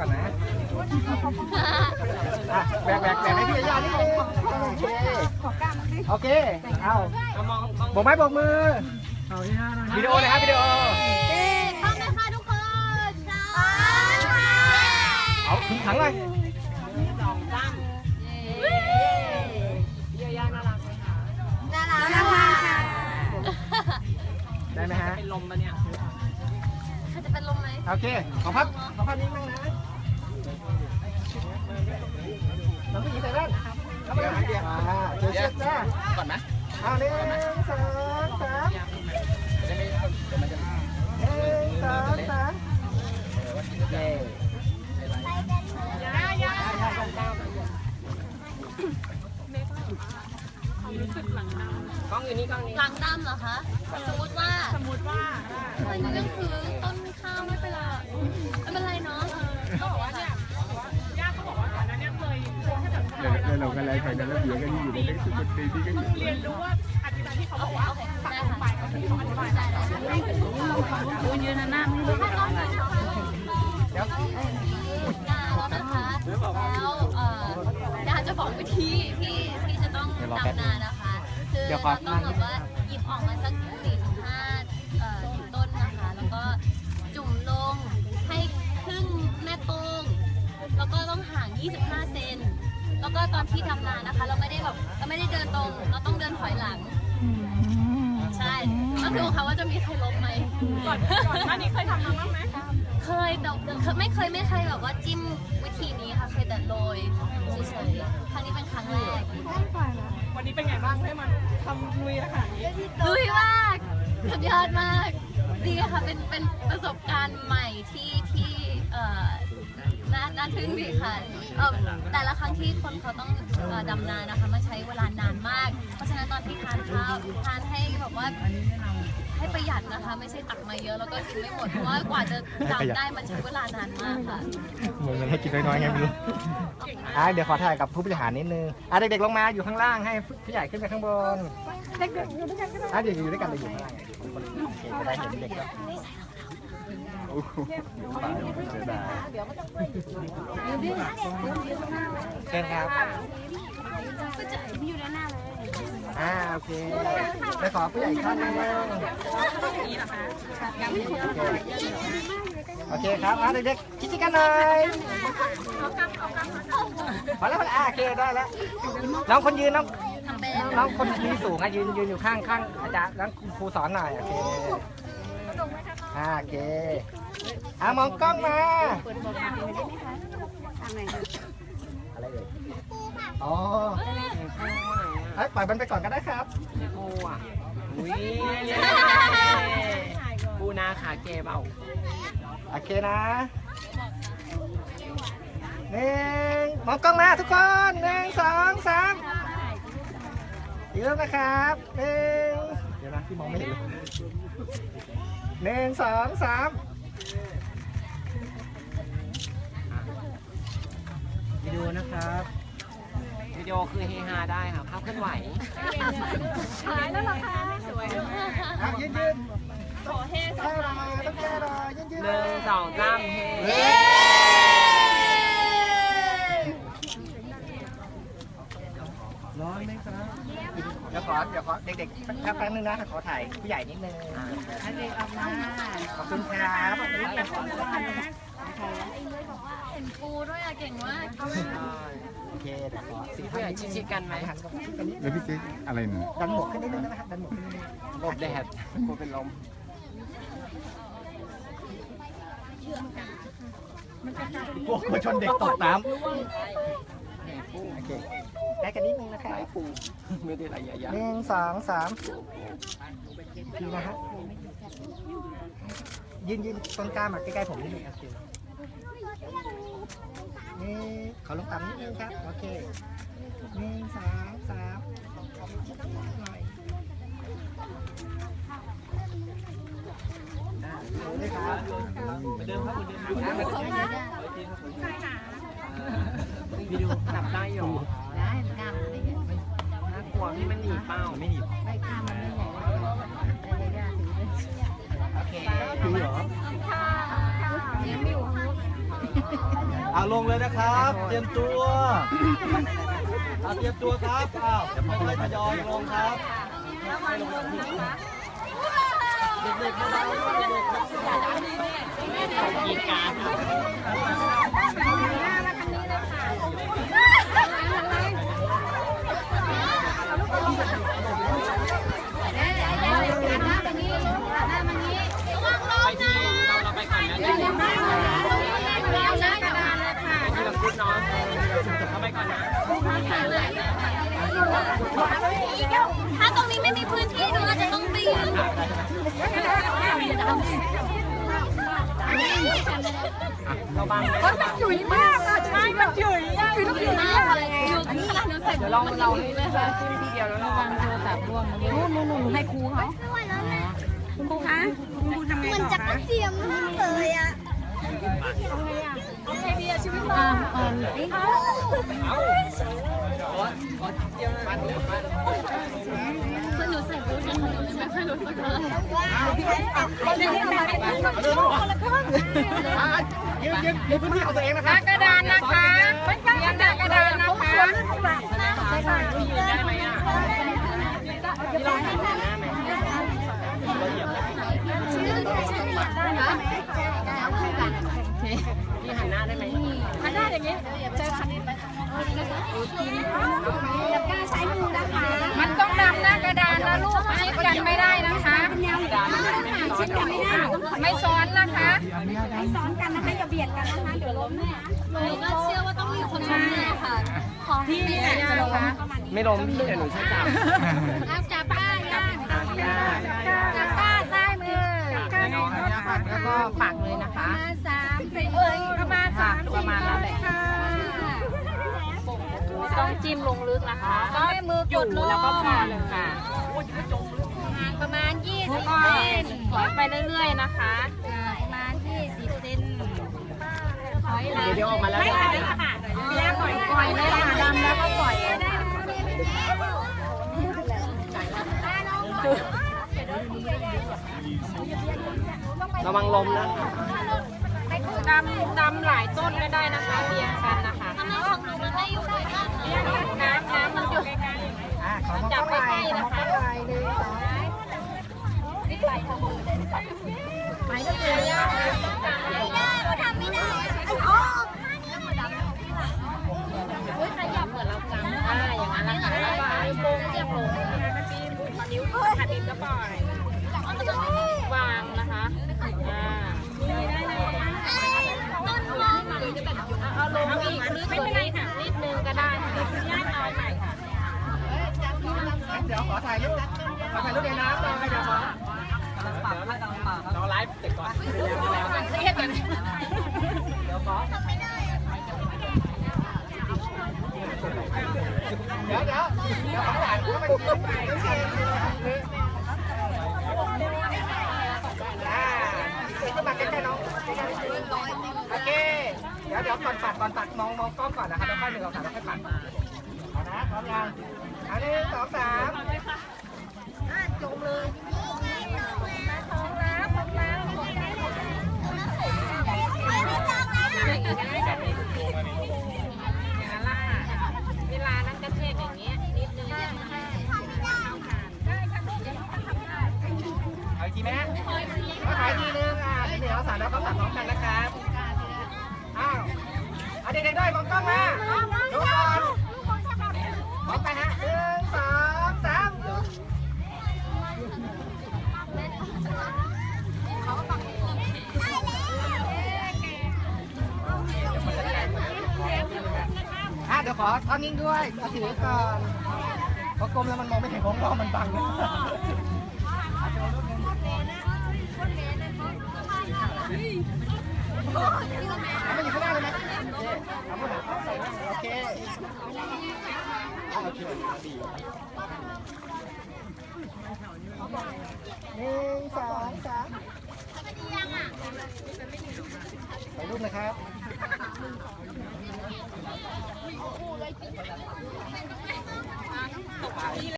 ก่อนนะอะแบกแบกแบกให้พี่ยานิดนึงโอเคโอเคเอาบอกไม้บอกมือวิดีโอนะครับวิดีโอพร้อมไหมคะทุกคนพร้อมเอาถึงถังเลย โอเค ขอพับขอพับนี้มั่งนะน้องผู้หญิงใส่แว่นแล้วมาเดี๋ยวอ่าเจอเชือกจ้าก่อนนะเอาหนึ่งสองสามจะไม่เดี๋ยวมันจะหนึ่งสองสามเย้กล้องอยู่นี่กล้องนี้หลังดำเหรอคะ สมมติว่า แล้วเราก็ไล่ไปแล้วเบียร์ก็อยู่ในนี้สุดปีที่ก็อยู่เรียนรู้ว่าอธิบายที่เขาบอกว่าตัดลงไปก็คือเขาอธิบายได้ยืนหน้าไม่รู้แล้วนะคะแล้วเอ่อยาจะบอกวิธีที่ที่จะต้องดำนานะคะ คือเราต้องแบบว่าหยิบออกมาสักสี่ถึงห้าต้นนะคะ แล้วก็จุ่มลงให้ครึ่งแม่โป้งแล้วก็ต้องห่าง 25 เซน แล้วก็ตอนที่ดำนานะคะ เราไม่ได้แบบเราไม่ได้เดินตรง เราต้องเดินถอยหลัง ใช่ต้องดูค่ะว่าจะมีใครล้มไหมก่อนก่อนหน้านี้เคยทำมาบ้างไหมเคยแต่ไม่เคยไม่เคยแบบว่าจิ้มวิธีนี้ค่ะเคยแต่โรยเฉยๆครั้งนี้เป็นครั้งแรกวันนี้เป็นไงบ้างให้มันทำลุยขนาดนี้ลุยมากสุดยอดมากดีค่ะเป็นเป็นประสบการณ์ใหม่ที่ที่เอ่อ น่าน่าทึ่งดีค่ะเอ่อแต่ละครั้งที่คนเขาต้องเอ่อดำนานะคะมันใช้เวลานานมาก เพราะฉะนั้นตอนที่ทานข้าวทานให้แบบว่าให้ประหยัดนะคะ ไม่ใช่ตักมาเยอะแล้วก็กินไม่หมดเพราะว่ากว่าจะดำได้มันใช้เวลานานมากค่ะ เหมือนมันให้กินน้อยๆไงไม่รู้อะเดี๋ยวขอถ่ายกับผู้บริหารนิดนึงอะเด็กๆลงมาอยู่ข้างล่างให้ผู้ใหญ่ขึ้นไปข้างบนเด็กๆอยู่ด้วยกันก็ได้อะเดี๋ยวอยู่ด้วยกันเดี๋ยวอยู่ข้างล่างโอเคจะได้เห็นเด็กแล้วโอ้โหตาย เชิญครับก็จะพี่อยู่ด้านหน้าเลยอ่าโอเคไปขอผู้ใหญ่ท่านหนึงโอเคครับอะเด็กๆคิดกันหน่อยพอแล้วพอแล้วอะโอเคได้แล้วน้องคนยืนน้องน้องคนที่สูงอะยืนยืนอยู่ข้างข้างอาจารย์แล้วครูสอนหน่อยโอเคอ่าโอเค อะมองกล้องมาอะไรเอ่ยอ๋อเอ้ยปล่อยมันไปก่อนก็ได้ครับโอ้อะอุ้ยปูนาขาเกเบาโอเคนะหนึ่งมองกล้องมาทุกคนหนึ่งสองสามอีกรอบนะครับหนึ่งเดี๋ยวนะที่มองไม่เห็นเลยหนึ่งสองสาม วิดีโอนะครับ วิดีโอคือเฮฮาได้ค่ะภาพเคลื่อนไหวหายแล้วเหรอคะสวยอะยืนยืนขอเฮแค่รอต้องแค่รอยืนยืนหนึ่งสองสามเฮ ร้อนไหมครับ เดี๋ยวขอเดี๋ยวขอเด็กๆแป๊บแป๊บนึงนะขอถ่ายผู้ใหญ่นิดนึงขอบคุณครับขอบคุณครับเห็นปูด้วยอะเก่งมากโอเคเดี๋ยวขอสิผู้ใหญ่ชิดๆกันไหมหันกับกันนิดแล้วพี่เจ๊อะไรเนี่ยดันหมวกขึ้นนิดนึงนะครับดันหมวกขึ้นนิดนึงหลบแดดกลัวเป็นลมกลัวกลัวชนเด็กตกน้ำโอเคใก ล้กันนิดนึงนะครับไอ้ปูไม่ได้อะไรใหญ่หนึ่งสองสามทีนะฮะยืนยืนต้นกล้ามาใกล้ๆผมนิดนึงโอเคนี่ขอลงต่ำนิดนึงครับ โอเคหนึ่งสองสามหน่อยอ่าดูด้วยครับเดิมครับเดิมครับๆวิดีโอจับได้หรอได้เหมือนกันน่ากลัวที่มันหนีเป้าไม่หนีไม่ข้ามมันไม่ใหญ่ได้ยาถือเลยโอเคคือเหรอยังอยู่เอาลงเลยนะครับ เตรียมตัวเอาเตรียมตัวครับอ้าวค่อยๆทยอยลงครับเด็กๆมาเด็กไถ้าตรงนี้ไม่มีพื้นที่หนูอาจจะต้องปีนเราบังเลยมันจุ๋ยมากอะใช่มันจุ๋ยอะคือต้องจุ๋ยมากเลยอยู่ขนาดหนูใส่เดี๋ยวเราเราเลยค่ะทีเดียวแล้วเราบังโทรศัพท์ร่วงนู่นหนูให้ครูเขา ครูคะคุณครูทำไงมันต่อจะคะเสียมมากเลยอะโอเคดีอะชีวิตเราคือหนูใส่บูทเนี่ยหนูไม่ค่อยรู้สึกเลยยืนยืนในพื้นที่ของตัวเองนะครับกระดานนะคะเรียนหน้ากระดานนะคะยืนได้ไหมอะ พี่หันหน้าได้ไหมหันหน้าอย่างนี้เจอคันนี้ไหมจับก้าใช้มือนะคะ มันต้องนำหน้ากระดานนะลูกชิดกันไม่ได้นะคะชิดกันไม่ได้ ไม่ซ้อนนะคะ ไม่ซ้อนกันนะคะอย่าเบียดกันนะคะเดี๋ยวล้มแน่หนูก็เชื่อว่าต้องมีคนมาค่ะ ของพี่นี่แหละมาณนี้ไม่ล้มพี่แต่หนูใช้จับจับป้าย่าจับป้า ก็ฝากเลยนะคะมาสามสี่เอ้ยประมาณสามประมาณนั้นแหละค่ะต้องจิ้มลงลึกนะคะต้องให้มือกดลงแล้วก็พอเลยค่ะห่างประมาณยี่สิแล้วบก็เซนถอยไปเรื่อยๆนะคะอ่าประมาณยี่สิบเซนถอยหลังเดี๋ยวออกมาแล้วเดี๋ยวปล่อยปล่อยเลยค่ะดำแล้วก็ปล่อย ระวังลมนะดำดำหลายต้นก็ได้นะคะเรียงกันนะคะทำของหนูมันไม่อยู่ด้วยกันนะน้ำน้ำมันอยู่ใกล้ๆจับใกล้องหน่อยขอมองกล้องหน่อยหนึ่งสอ เดี๋ยวขอถ่ายรูปขอถ่ายรูปในน้ำหน่อยเดี๋ยวขอเราไลฟ์เสร็จก่อนเครียดกันเดี๋ยวขอเดี๋ยวเดี๋ยวเดี๋ยวขอถ่ายรูปไปกินไปด้วยสิอ่าขึ้นมาใกล้ๆน้องโอเค เดี๋ยวเดี๋ยวก่อนปัดก่อนปัดมองมองกล้องก่อนนะครับแล้วค่อยหนึ่งสองสาแล้วค่อยปัด ร้อมยังอาหนึ่งสองสามจมเลยอย่างนั้นล่ะเวลานั้นกระเทกอย่างเงี้ยนิดนึงเอาอีกทีไหมขอถ่ายทีนึงอะเดี๋ยวสามแล้วก็ปัดพร้อมกันนะครับ อ้าวเอาเด็กๆด้วยมองกล้องมา ฮะหนึ่งสองสามอะเดี๋ยวขอทอนนิ่งด้วยเอาถือก่อนเพราะกลมแล้วมันมองไม่เห็นของน้องมันบังเอามาอยู่ข้างหน้าเลยไหมเอามาหาเข้าใส่นะโอเค หนึ่งสองสามถ่ายรูปนะครับ